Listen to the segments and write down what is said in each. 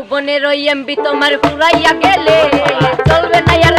যৌবনের ওই এমবি তোমার পুরাইয়া গেলে চলবে না আর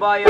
বয়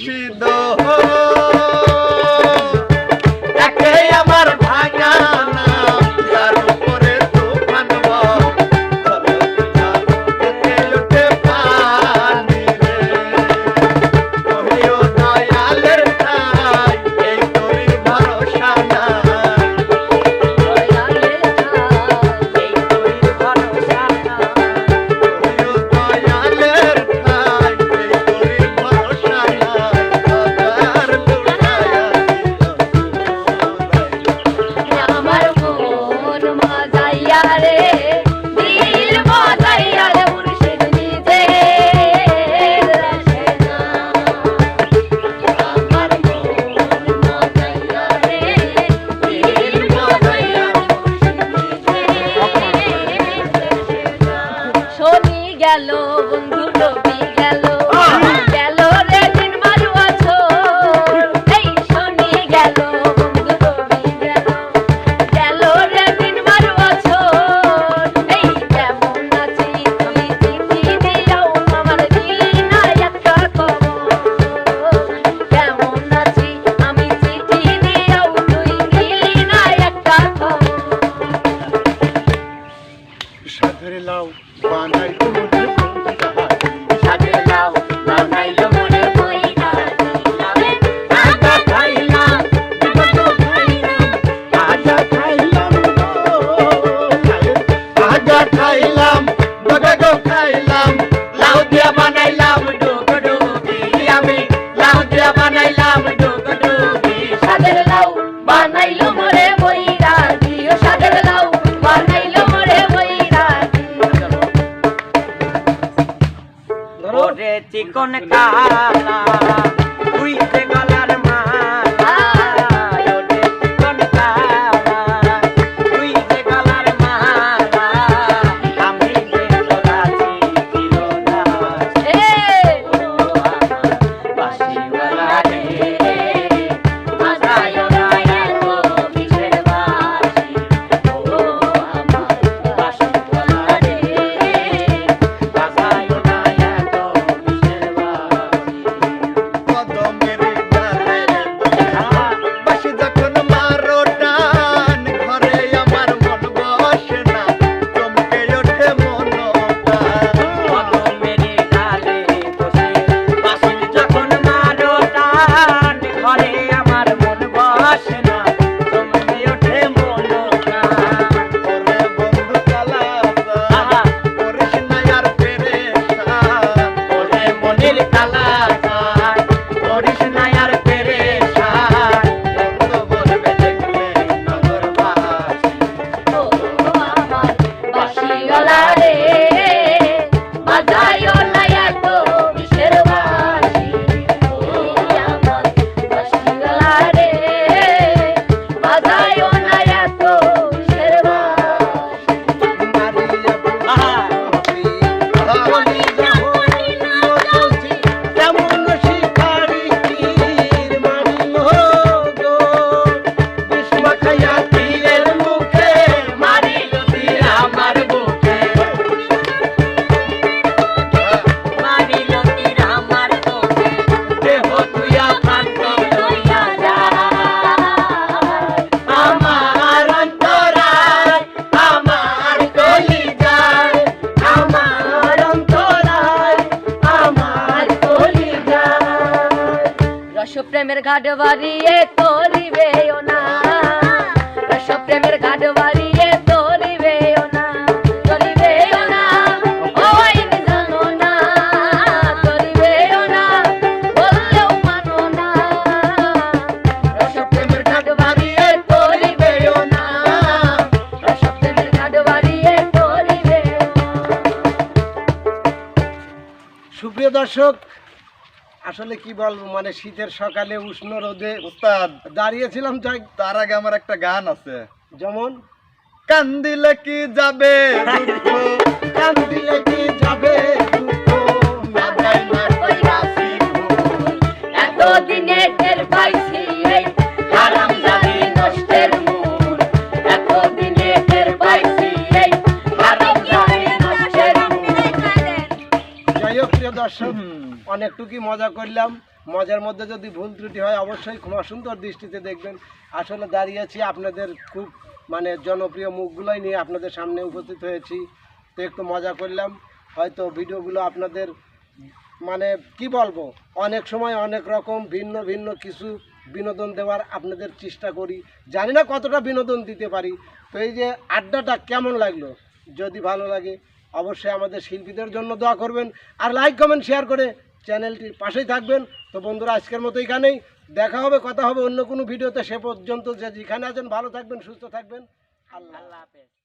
shit, no. সাধের লাউ বানাই সাধের লাউ। conectar. ঘাট বাড়িয়ে তোরিবেও না। রসপ্রেমের ঘাট বাড়িয়ে তোরিবেও না। তোরিবেও না। ও জানো না। তোরিবেও না। বললেও না। রসপ্রেমের ঘাট বাড়িয়ে তোরিবেও না। রসপ্রেমের ঘাট বাড়িয়ে তোরিবেও সুপ্রিয় দর্শক আসলে কি বলব মানে শীতের সকালে উষ্ণ রোদে উস্তাদ। দাঁড়িয়েছিলাম যাই। তার আগে আমার একটা গান আছে। যেমন? কান্দিলে কি যাবে কান্দিলে কি যাবে দুঃখ? প্রিয় দর্শক, অনেকটুকুই মজা করলাম। মজার মধ্যে যদি ভুল ত্রুটি হয়, অবশ্যই ক্ষমা সুন্দর দৃষ্টিতে দেখবেন। আসলে দাঁড়িয়েছি আপনাদের খুব মানে জনপ্রিয় মুখগুলোই নিয়ে আপনাদের সামনে উপস্থিত হয়েছি। তো একটু মজা করলাম। হয়তো ভিডিওগুলো আপনাদের মানে কি বলব, অনেক সময় অনেক রকম ভিন্ন ভিন্ন কিছু বিনোদন দেওয়ার আপনাদের চেষ্টা করি। জানি না কতটা বিনোদন দিতে পারি। তো এই যে আড্ডাটা কেমন লাগল? যদি ভালো লাগে অবশ্যই আমাদের শিল্পীদের জন্য দোয়া করবেন আর লাইক কমেন্ট শেয়ার করে চ্যানেলটির পাশেই থাকবেন। তো বন্ধুরা, আজকের মতো এখানেই দেখা হবে, কথা হবে অন্য কোনো ভিডিওতে। সে পর্যন্ত যে যেখানে আছেন, ভালো থাকবেন, সুস্থ থাকবেন। আল্লাহ আল্লাহ হাফেজ।